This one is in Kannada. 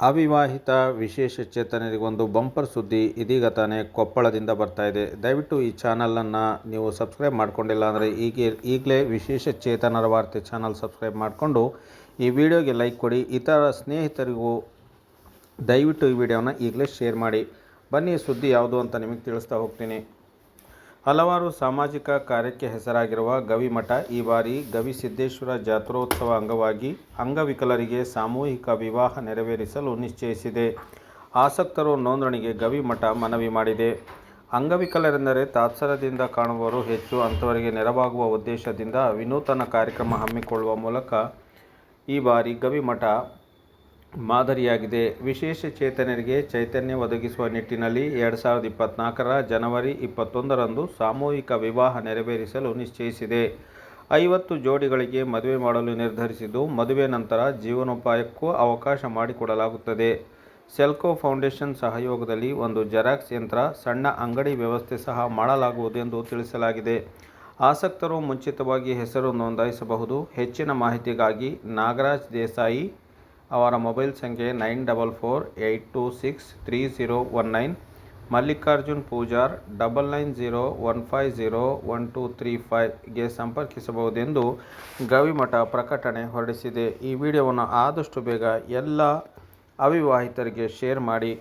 ಅವಿವಾಹಿತ ವಿಶೇಷ ಚೇತನರಿಗೆ ಒಂದು ಬಂಪರ್ ಸುದ್ದಿ ಇದೀಗ ತಾನೇ ಕೊಪ್ಪಳದಿಂದ ಬರ್ತಾ ಇದೆ. ದಯವಿಟ್ಟು ಈ ಚಾನಲನ್ನು ನೀವು ಸಬ್ಸ್ಕ್ರೈಬ್ ಮಾಡ್ಕೊಂಡಿಲ್ಲ ಅಂದರೆ ಈಗ ಈಗಲೇ ವಿಶೇಷ ಚೇತನರ ವಾರ್ತೆ ಚಾನಲ್ ಸಬ್ಸ್ಕ್ರೈಬ್ ಮಾಡಿಕೊಂಡು ಈ ವಿಡಿಯೋಗೆ ಲೈಕ್ ಕೊಡಿ. ಇತರ ಸ್ನೇಹಿತರಿಗೂ ದಯವಿಟ್ಟು ಈ ವಿಡಿಯೋನ ಈಗಲೇ ಶೇರ್ ಮಾಡಿ. ಬನ್ನಿ ಸುದ್ದಿ ಯಾವುದು ಅಂತ ನಿಮಗೆ ತಿಳಿಸ್ತಾ ಹೋಗ್ತೀನಿ. ಹಲವಾರು ಸಾಮಾಜಿಕ ಕಾರ್ಯಕ್ಕೆ ಹೆಸರಾಗಿರುವ ಗವಿಮಠ ಈ ಬಾರಿ ಗವಿಸಿದ್ದೇಶ್ವರ ಜಾತ್ರೋತ್ಸವ ಅಂಗವಾಗಿ ಅಂಗವಿಕಲರಿಗೆ ಸಾಮೂಹಿಕ ವಿವಾಹ ನೆರವೇರಿಸಲು ನಿಶ್ಚಯಿಸಿದೆ. ಆಸಕ್ತರು ನೋಂದಣಿಗೆ ಗವಿಮಠ ಮನವಿ ಮಾಡಿದೆ. ಅಂಗವಿಕಲರೆಂದರೆ ತಾತ್ಸರದಿಂದ ಕಾಣುವವರು ಹೆಚ್ಚು. ಅಂಥವರಿಗೆ ನೆರವಾಗುವ ಉದ್ದೇಶದಿಂದ ವಿನೂತನ ಕಾರ್ಯಕ್ರಮ ಹಮ್ಮಿಕೊಳ್ಳುವ ಮೂಲಕ ಈ ಬಾರಿ ಗವಿಮಠ ಮಾದರಿಯಾಗಿದೆ. ವಿಶೇಷ ಚೇತನರಿಗೆ ಚೈತನ್ಯ ಒದಗಿಸುವ ನಿಟ್ಟಿನಲ್ಲಿ ಎರಡು ಸಾವಿರದ ಇಪ್ಪತ್ತ್ನಾಲ್ಕರ ಜನವರಿ ಇಪ್ಪತ್ತೊಂದರಂದು ಸಾಮೂಹಿಕ ವಿವಾಹ ನೆರವೇರಿಸಲು ನಿಶ್ಚಯಿಸಿದೆ. ಐವತ್ತು ಜೋಡಿಗಳಿಗೆ ಮದುವೆ ಮಾಡಲು ನಿರ್ಧರಿಸಿದ್ದು, ಮದುವೆ ನಂತರ ಜೀವನೋಪಾಯಕ್ಕೂ ಅವಕಾಶ ಮಾಡಿಕೊಡಲಾಗುತ್ತದೆ. ಸೆಲ್ಕೋ ಫೌಂಡೇಶನ್ ಸಹಯೋಗದಲ್ಲಿ ಒಂದು ಜೆರಾಕ್ಸ್ ಯಂತ್ರ, ಸಣ್ಣ ಅಂಗಡಿ ವ್ಯವಸ್ಥೆ ಸಹ ಮಾಡಲಾಗುವುದು ಎಂದು ತಿಳಿಸಲಾಗಿದೆ. ಆಸಕ್ತರು ಮುಂಚಿತವಾಗಿ ಹೆಸರು ನೋಂದಾಯಿಸಬಹುದು. ಹೆಚ್ಚಿನ ಮಾಹಿತಿಗಾಗಿ ನಾಗರಾಜ್ ದೇಸಾಯಿ ಅವರ ಮೊಬೈಲ್ ಸಂಖ್ಯೆ nine double four eight two six three zero one nine. Mallikarjun Pujar double nine zero one five zero one two three ಫೈವ್ಗೆ ಸಂಪರ್ಕಿಸಬಹುದೆಂದು ಗವಿಮಠ ಪ್ರಕಟಣೆ ಹೊರಡಿಸಿದೆ. ಈ ವಿಡಿಯೋವನ್ನು ಆದಷ್ಟು ಬೇಗ ಎಲ್ಲ ಅವಿವಾಹಿತರಿಗೆ ಶೇರ್ ಮಾಡಿ.